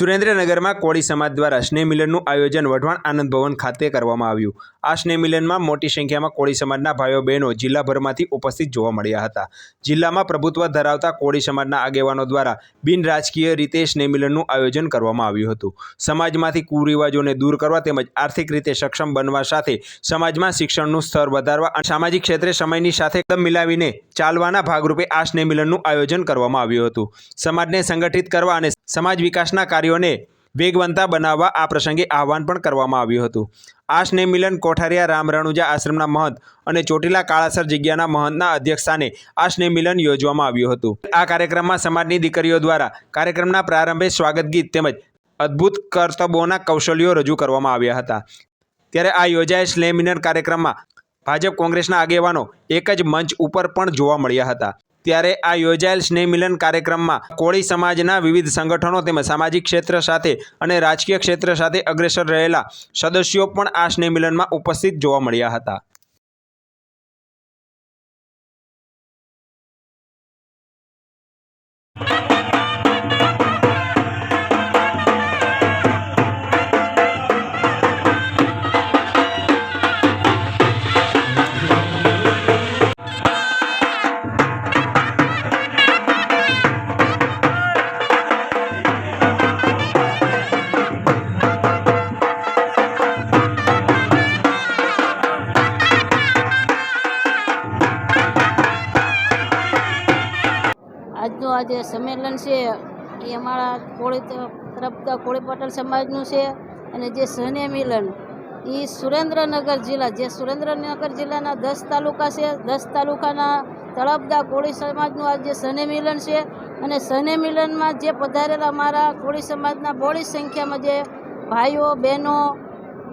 સુરેન્દ્રનગરમાં કોળી સમાજ દ્વારા સ્નેહ મિલનનું આયોજન વઢવાણ આનંદ ભવન ખાતે કરવામાં આવ્યું. આ સ્નેહ મિલનમાં મોટી સંખ્યામાં કોળી સમાજના ભાઈઓ, બહેનો જિલ્લાભરમાંથી ઉપસ્થિત જોવા મળ્યા હતા. જિલ્લામાં પ્રભુત્વ ધરાવતા કોળી સમાજના આગેવાનો દ્વારા બિન રાજકીય રીતે સ્નેહ મિલનનું આયોજન કરવામાં આવ્યું હતું. સમાજમાંથી કુરિવાજોને દૂર કરવા તેમજ આર્થિક રીતે સક્ષમ બનવા સાથે સમાજમાં શિક્ષણનું સ્તર વધારવા અને સામાજિક ક્ષેત્રે સમયની સાથે કદમ મિલાવીને ચાલવાના ભાગરૂપે આ સ્નેહ મિલનનું આયોજન કરવામાં આવ્યું હતું. સમાજને સંગઠિત કરવા અને સમાજ વિકાસના કાર્યોને વેગવંતા બનાવવા આ પ્રસંગે આહવાન પણ કરવામાં આવ્યું હતું. આ સ્નેહમિલન કોઠારિયા રામ રણુજા આશ્રમના મહંત અને ચોટીલા કાળાસર જગ્યાના મહંતના અધ્યક્ષસ્થાને આ સ્નેહમિલન યોજવામાં આવ્યું હતું. આ કાર્યક્રમમાં સમાજની દીકરીઓ દ્વારા કાર્યક્રમના પ્રારંભે સ્વાગત ગીત તેમજ અદ્ભુત કરતબોના કૌશલ્યો રજૂ કરવામાં આવ્યા હતા. ત્યારે આ યોજાયેલ સ્નેહમિલન કાર્યક્રમમાં ભાજપ કોંગ્રેસના આગેવાનો એક જ મંચ ઉપર પણ જોવા મળ્યા હતા. ત્યારે આ યોજાયેલ સ્નેહ મિલન કાર્યક્રમમાં કોળી સમાજના વિવિધ સંગઠનો તેમજ સામાજિક ક્ષેત્ર સાથે અને રાજકીય ક્ષેત્ર સાથે અગ્રેસર રહેલા સદસ્યો પણ આ સ્નેહ મિલનમાં ઉપસ્થિત જોવા મળ્યા હતા. આ જે સંમેલન છે, એ અમારા કોળી તરફતા તરફ કોળી પટેલ સમાજનું છે અને જે સહને મિલન એ સુરેન્દ્રનગર જિલ્લા, જે સુરેન્દ્રનગર જિલ્લાના દસ તાલુકા છે, દસ તાલુકાના તળપદા કોળી સમાજનું આ જે સને મિલન છે અને સને મિલનમાં જે પધારેલા અમારા કોળી સમાજના બોળી સંખ્યામાં જે ભાઈઓ, બહેનો,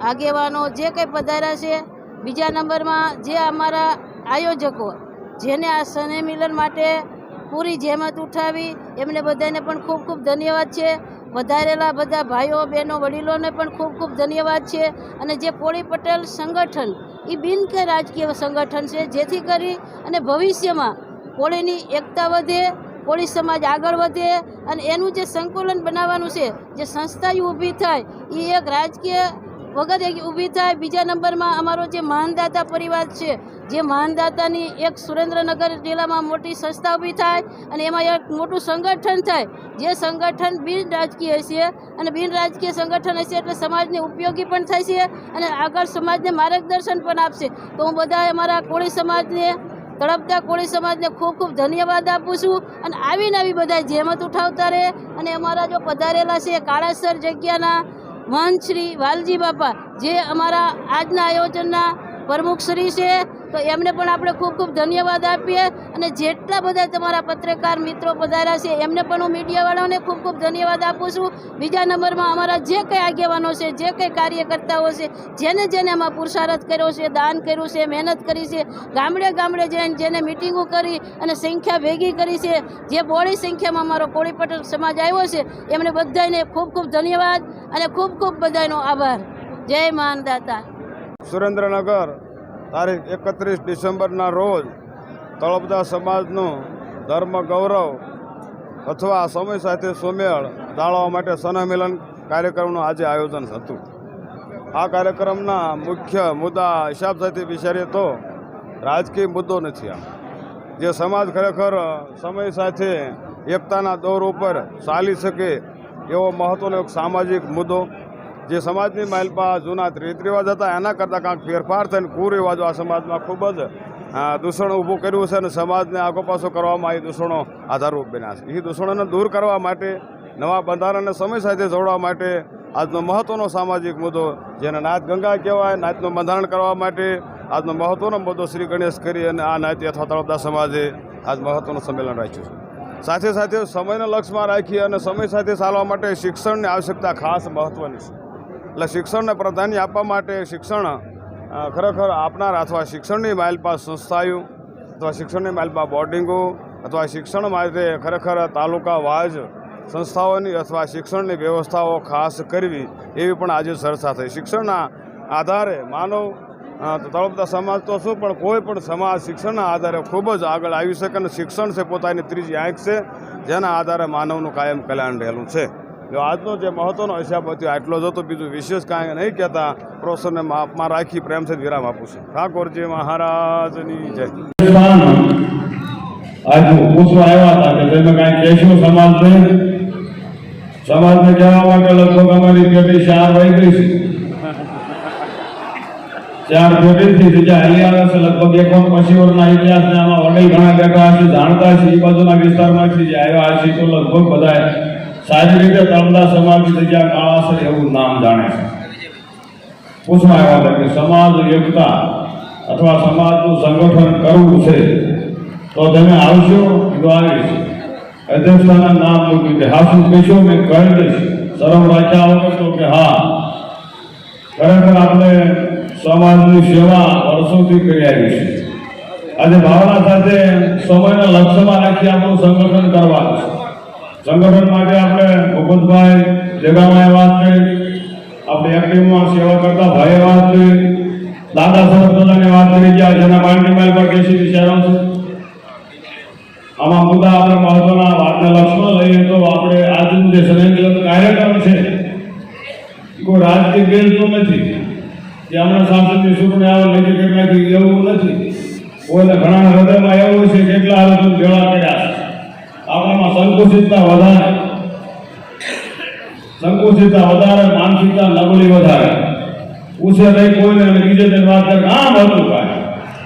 આગેવાનો જે કંઈ પધાર્યા છે, બીજા નંબરમાં જે અમારા આયોજકો, જેને આ સને મિલન માટે પૂરી જહેમત ઉઠાવી. એમને બધાને પણ ખૂબ ખૂબ ધન્યવાદ છે. વધારેલા બધા ભાઈઓ, બહેનો, વડીલોને પણ ખૂબ ખૂબ ધન્યવાદ છે. અને જે કોળી પટેલ સંગઠન એ બિન કે રાજકીય સંગઠન છે, જેથી કરી અને ભવિષ્યમાં કોળીની એકતા વધે કોળી સમાજ આગળ વધે અને એનું જે સંકુલન બનાવવાનું છે, જે સંસ્થા ઊભી થાય એ એક રાજકીય વગર ઊભી થાય. બીજા નંબરમાં અમારો જે મહાનદાતા પરિવાર છે જે મહાનદાતાની એક સુરેન્દ્રનગર જિલ્લામાં મોટી સંસ્થા ઊભી થાય અને એમાં એક મોટું સંગઠન થાય, જે સંગઠન બિન રાજકીય હશે અને બિન રાજકીય સંગઠન હશે એટલે સમાજને ઉપયોગી પણ થાય છે અને આગળ સમાજને માર્ગદર્શન પણ આપશે. તો હું બધા અમારા કોળી સમાજને તળપતા કોળી સમાજને ખૂબ ખૂબ ધન્યવાદ આપું છું અને આવીને આવી બધા જેમત ઉઠાવતા રહે અને અમારા જો પધારેલા છે કાળાસર જગ્યાના મહંત શ્રી વાલજી બાપા, જે અમારા આજના આયોજનના પ્રમુખ શ્રી છે તો એમને પણ આપણે ખૂબ ખૂબ ધન્યવાદ આપીએ અને જેટલા બધા તમારા પત્રકાર મિત્રો પધાર્યા છે, એમને પણ હું મીડિયાવાળાઓને ખૂબ ખૂબ ધન્યવાદ આપું છું. બીજા નંબરમાં અમારા જે કંઈ આગેવાનો છે, જે કંઈ કાર્યકર્તાઓ છે, જેને જેને આમાં પુરુષાર્થ કર્યો છે, દાન કર્યું છે, મહેનત કરી છે, ગામડે ગામડે જઈને જેને મિટિંગો કરી અને સંખ્યા ભેગી કરી છે, જે બોળી સંખ્યામાં અમારો કોળી પટેલ સમાજ આવ્યો છે, એમને બધાને ખૂબ ખૂબ ધન્યવાદ અને ખૂબ ખૂબ બધાનો આભાર. જય માનદાતા. સુરેન્દ્રનગર. તારીખ એકત્રીસ ડિસેમ્બરના રોજ તળપદા સમાજનું ધર્મ ગૌરવ અથવા સમય સાથે સુમેળ જાળવવા માટે સનમિલન કાર્યક્રમનું આજે આયોજન હતું. આ કાર્યક્રમના મુખ્ય મુદ્દા હિસાબ સાથે વિચારીએ તો રાજકીય મુદ્દો નથી આ જે સમાજ ખરેખર સમય સાથે એકતાના દોર ઉપર ચાલી શકે એવો મહત્ત્વનો એક સામાજિક મુદ્દો જે સમાજની માઇલપા જૂના રીત રિવાજ હતા, એના કરતાં કાંઈક ફેરફાર થઈને કુરિવાજો આ સમાજમાં ખૂબ જ દૂષણ ઊભું કર્યું છે અને સમાજને આગો પાછો કરવામાં એ દૂષણો આધારરૂપ બન્યા છે. એ દૂષણોને દૂર કરવા માટે, નવા બંધારણને સમય સાથે જોડવા માટે આજનો મહત્ત્વનો સામાજિક મુદ્દો, જેને નાથ ગંગા કહેવાય નાચનું બંધારણ કરવા માટે આજનો મહત્ત્વનો મુદ્દો શ્રી ગણેશ કરી અને આ નાત્ય અથવા તળપદા સમાજે આજ મહત્ત્વનું સંમેલન રાખ્યું છે. સાથે સાથે સમયને લક્ષ્યમાં રાખી અને સમય સાથે ચાલવા માટે શિક્ષણની આવશ્યકતા ખાસ મહત્ત્વની છે. એટલે શિક્ષણને પ્રાધાન્ય આપવા માટે શિક્ષણ ખરેખર આપનાર અથવા શિક્ષણની માઇલપાસ સંસ્થાઓ અથવા શિક્ષણની માઇલપાસ બોર્ડિંગો અથવા શિક્ષણ માટે ખરેખર તાલુકા વાજ સંસ્થાઓની અથવા શિક્ષણની વ્યવસ્થાઓ ખાસ કરવી એવી પણ આજે ચર્ચા થઈ. શિક્ષણના આધારે માનવ તળપતા સમાજ તો શું પણ કોઈ પણ સમાજ શિક્ષણના આધારે ખૂબ જ આગળ આવી શકે અને શિક્ષણ છે પોતાની ત્રીજી આંખ છે, જેના આધારે માનવનું કાયમ કલ્યાણ રહેલું છે. જો આજનો જે મહત્વનો હિસાબ હતો આટલો જ હતો. બીજું વિશેષ કાંઈ નહીં કહેતા. પ્રોફેસરને માપમાં રાખી પ્રેમથી વિરામ આપું છું. ઠાકોરજી મહારાજની જય. આજ પૂછવા આવ્યા હતા કે તમે કાંઈ કહેશો સમાજને સમાજને કહેવા માટે લગભગ અમારી પેટી ચાર વહી ગઈ છે. ચાર પેઢીથી બીજા હરિયાણા છે, લગભગ એકોણ પચીસ વર્ષના ઇતિહાસને આમાં વડીલ ઘણા બેઠા છે જાણતા છે એ બાજુના વિસ્તારમાંથી જે આવ્યા છે તો લગભગ બધા સારી રીતે તળદા સમાજની જગ્યા કાળાસર એવું નામ જાણે છે. પૂછવા આવ્યા હતા કે સમાજ એકતા અથવા સમાજનું સંગઠન કરવું છે, તો તમે આવશો તો આવીશ. અધ્યક્ષના નામ મૂક્યું કે હા, શું કહેશો? મેં કહી દઈશ. શરમ રાખ્યા હોય તો કે હા. ખરેખર આપણે સમાજની સેવા વર્ષોથી કરી આવી છે. આજે ભાવના સાથે સમયના લક્ષ્યમાં રાખી આપણું સંગઠન કરવાનું છે. સંગઠન માટે આપણે ભૂપતભાઈ જગામાએ વાત કરી. આપણે એક્ટિવમાં સેવા કરતા ભાઈએ વાત કરી. દાદા સરસ્વતાની વાત કરી ગયા, જેના માઇલ પર કેસી વિચારો છે. આમાં મુદ્દા આપણે મહત્વના વાતને લક્ષ્યમાં લઈએ તો આપણે આજનું જે સંયોજન કાર્યક્રમ છે, કોઈ રાજકીય ગેરતો નથી. કે હમણાં સાંસદની ચૂંટણી આવે કરી નાખી એવું નથી. કોઈને ઘણા હૃદયમાં એવું છે કેટલા આલોચન ભેળા કર્યા છે. સંકુચિતતા વધારે. સંકુચિતતા વધારે, માનસિકતા નબળી વધારે. પૂછે નહીં કોઈને બીજે દિન વાત કરે આમ હતું કાંઈ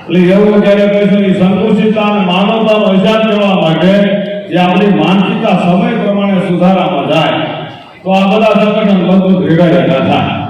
એટલે એવું જ્યારે કહીશું એ સંકુચિતતા અને માનવતાનો હિસાબ કરવા માટે જે આપણી માનસિકતા સમય પ્રમાણે સુધારામાં જાય, તો આ બધા સંગઠન મજબૂત ભેગા ભેગા થાય.